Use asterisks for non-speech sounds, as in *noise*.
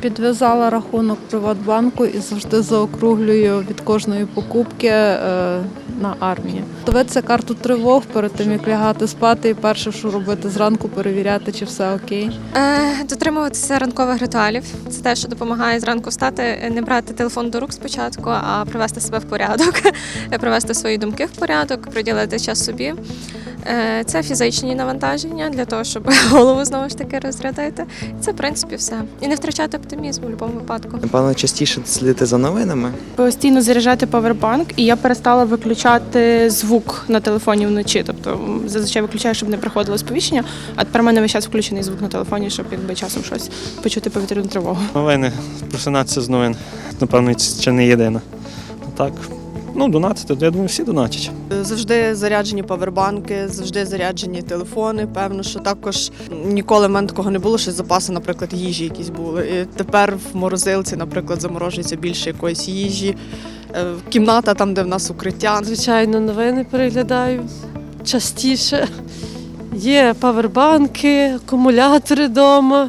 Підв'язала рахунок Приватбанку і завжди заокруглюю від кожної покупки е, на армію. Дивитися карту тривог перед тим, як лягати спати, і перше, що робити зранку, перевіряти, чи все окей. Е, дотримуватися ранкових ритуалів. Це те, що допомагає зранку встати, не брати телефон до рук спочатку, а привести себе в порядок, *laughs* привести свої думки в порядок, приділити час собі. Е, Це фізичні навантаження для того, щоб *laughs* голову знову ж таки розрядити. Це в принципі все. І не втрачати оптимізм у будь-якому випадку. Напевно, частіше слідити за новинами. постійно заряджати павербанк, і я перестала виключати звук на телефоні вночі. Тобто зазвичай виключаю, щоб не приходило сповіщення, а тепер в мене весь час включений звук на телефоні, щоб якби часом щось почути повітряну тривогу. Новини, просинатися з новин. Напевно, це не єдина. Так, ну, донатити, я думаю, всі донатять. Завжди заряджені павербанки, завжди заряджені телефони. Певно, що також ніколи в мене такого не було, що запаси, наприклад, їжі якісь були. І тепер в морозилці, наприклад, заморожується більше якоїсь їжі. Е, Кімната там, де в нас укриття. Звичайно, новини переглядаю частіше. Є павербанки, акумулятори вдома.